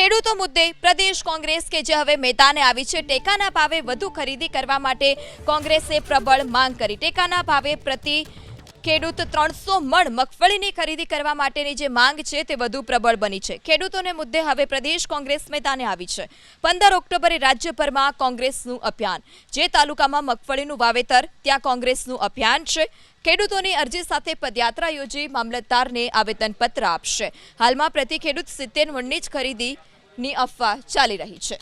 ખેડૂતો મુદ્દે પ્રદેશ કોંગ્રેસ કે જે હવે મેદાને આવી છે, ટેકાના ભાવે વધુ ખરીદી કરવા માટે કોંગ્રેસે પ્રબળ માંગ કરી. ટેકાના ભાવે પ્રતિ ખેડૂત ત્રણસો મણ મગફળીની ખરીદી કરવા માટેની જે માંગ છે તે વધુ પ્રબળ બની છે. ખેડૂતોને મુદ્દે હવે પ્રદેશ કોંગ્રેસ મેદાને આવી છે. પંદર ઓક્ટોબરે રાજ્યભરમાં કોંગ્રેસનું અભિયાન. જે તાલુકામાં મગફળીનું વાવેતર, ત્યાં કોંગ્રેસનું અભિયાન છે. ખેડૂતોની અરજી સાથે પદયાત્રા યોજી મામલતદારને આવેદનપત્ર આપશે. હાલમાં પ્રતિ ખેડૂત સિત્તેર મણની જ ખરીદીની અફવા ચાલી રહી છે.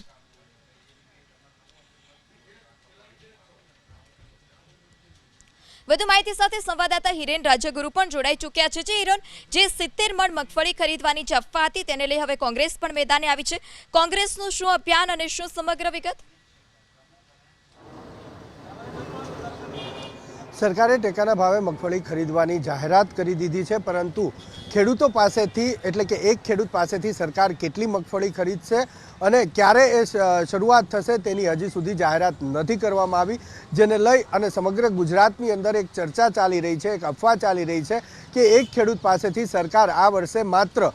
વધુ માહિતી સાથે સંવાદદાતા હિરેન રાજ્યગુરુ પણ જોડાઈ ચૂક્યા છે. જે હિરેન જે સિત્તેર મણ મગફળી ખરીદવાની જફા હતી તેને લઈ હવે કોંગ્રેસ પણ મેદાને આવી છે. કોંગ્રેસનું શું અભિયાન અને શું સમગ્ર વિગત? સરકારે ટેકાના ભાવે મગફળી ખરીદવાની જાહેરાત કરી દીધી છે, પરંતુ ખેડૂતો પાસેથી, એટલે કે એક ખેડૂત પાસેથી સરકાર કેટલી મગફળી ખરીદશે અને ક્યારે એ શરૂઆત થશે તેની હજી સુધી જાહેરાત નથી કરવામાં આવી, જેને લઈ અને સમગ્ર ગુજરાતની અંદર એક ચર્ચા ચાલી રહી છે, એક અફવા ચાલી રહી છે કે એક ખેડૂત પાસેથી સરકાર આ વર્ષે માત્ર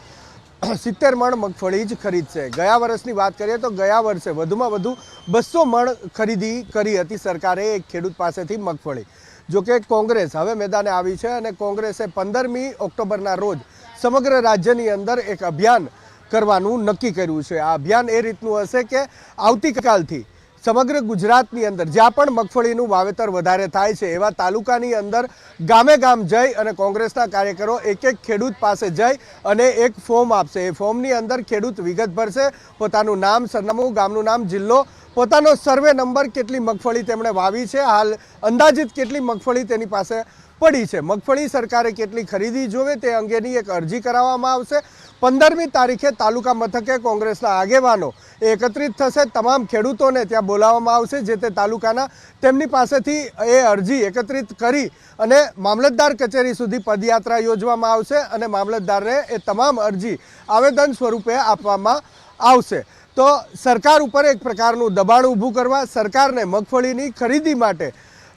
સિત્તેર મણ મગફળી જ ખરીદશે. ગયા વર્ષની વાત કરીએ તો ગયા વર્ષે વધુમાં વધુ બસો મણ ખરીદી કરી હતી સરકારે એક ખેડૂત પાસેથી મગફળી. જોકે કોંગ્રેસ હવે મેદાને આવી છે અને કોંગ્રેસે પંદરમી ઓક્ટોબરના રોજ સમગ્ર રાજ્યની અંદર એક અભિયાન કરવાનું નક્કી કર્યું છે. આ અભિયાન એ રીતનું હશે કે આવતીકાલથી સમગ્ર ગુજરાતની અંદર, જ્યાં પણ મગફળીનું વાવેતર વધારે થાય છે, એવા તાલુકાની અંદર ગામે ગામ જઈ અને કોંગ્રેસના કાર્યકરો એક એક ખેડૂત પાસે જઈ અને એક ફોર્મ આપશે. એ ફોર્મની અંદર ખેડૂત વિગત ભરશે પોતાનું નામ, સરનામું, ગામનું નામ, જિલ્લો પોતાનો સર્વે નંબર કેટલી મગફળી તેમણે વાવી છે, હાલ અંદાજિત કેટલી મગફળી તેની પાસે પડી છે. મગફળી સરકારે કેટલી ખરીદી જોવે તે અંગેની એક અરજી કરાવવામાં આવશે. પંદરમી તારીખે તાલુકા મથકે કોંગ્રેસના આગેવાનો એકત્રિત થશે. તમામ ખેડૂતોને ત્યાં બોલાવવામાં આવશે, જે તે તાલુકાના તેમની પાસેથી એ અરજી એકત્રિત કરી અને મામલતદાર કચેરી સુધી પદયાત્રા યોજવામાં આવશે અને મામલતદારને એ તમામ અરજી આવેદન સ્વરૂપે આપવામાં આવશે. તો સરકાર ઉપર એક પ્રકારનું દબાણ ઊભું કરવા, સરકારને મગફળીની ખરીદી માટે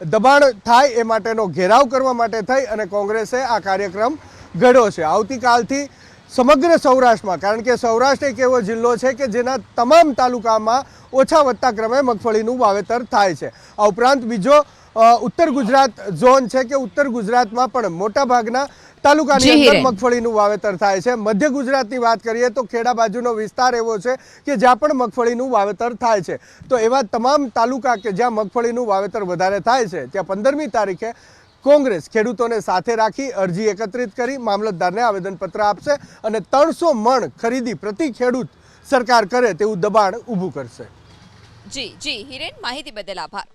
દબાણ થાય એ માટેનો ઘેરાવ કરવા માટે થઈ અને કોંગ્રેસે આ કાર્યક્રમ ઘડ્યો છે. આવતીકાલથી સમગ્ર સૌરાષ્ટ્રમાં, કારણ કે સૌરાષ્ટ્ર એક એવો જિલ્લો છે કે જેના તમામ તાલુકામાં ઓછા વધતા ક્રમે મગફળીનું વાવેતર થાય છે. આ ઉપરાંત બીજો ઉત્તર ગુજરાત ઝોન છે કે ઉત્તર ગુજરાતમાં પણ મોટા ભાગના તાલુકાની અંદર મગફળીનું વાવેતર થાય છે. મધ્ય ગુજરાતની વાત કરીએ તો ખેડા બાજુનો વિસ્તાર એવો છે કે જ્યાં પણ મગફળીનું વાવેતર થાય છે. તો એવા તમામ તાલુકા કે જ્યાં મગફળીનું વાવેતર વધારે થાય છે ત્યાં પંદરમી તારીખે કોંગ્રેસ ખેડૂતોને સાથે રાખી અરજી એકત્રિત કરી મામલતદારને આવેદનપત્ર આપશે અને ત્રણસો મણ ખરીદી પ્રતિ ખેડૂત સરકાર કરે તેવું દબાણ ઊભું કરશે. જી જી હિરેન માહિતી બદલ આભાર.